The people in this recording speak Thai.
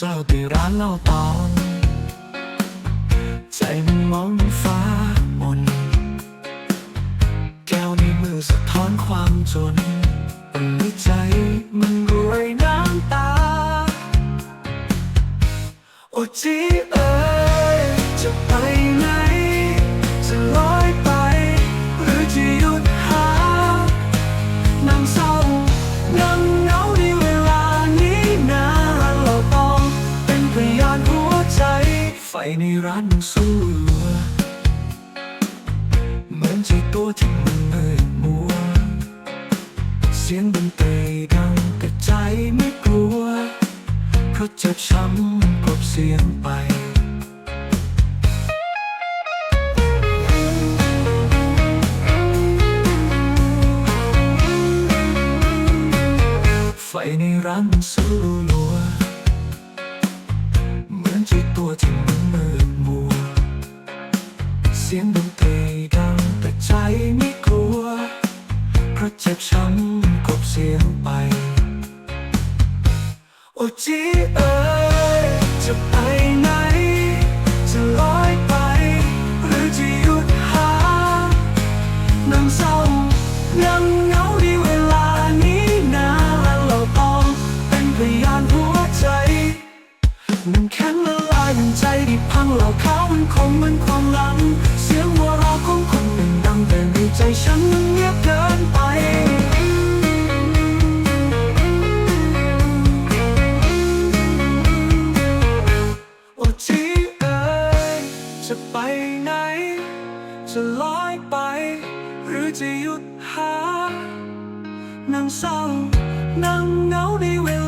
เศร้าที่ร้านเล่าตอน ใจมันมองฟ้ามน แก้วในมือสะท้อนความจนป็นในใจมันรวยน้ำตา โอ้จีเอ๋ยจะไปไหน ในร้านมันสู้รัวเหมือนใจตัวที่มันมืดมัว เสียงดนตรีดังแต่ใจไม่กลัว เพราะเจ็บช้ำกลบเสียงไปไฟในร้านมันสู้รัว สียงดนตรีดังแต่ใจไม่กลัว เพราะเจ็บช้ำกบเสียงไป โอ้จีเอ๋ยจะไปไหน จะลอยไป หรือจะหยุดหานั่งเศร้านั่งเหงาในเวลานี้นะและเราต้องเป็นพยานหัวใจมันแข็งละลายมันใจที่พังเหล่าเขามันคงเหมันความหลัง ฉันมันเงียบเกินไปโอ้จีเอ๋ยจะไปไหน จะลอยไป หรือจะหยุดหานั่งเศร้านั่งเหงาในเวลา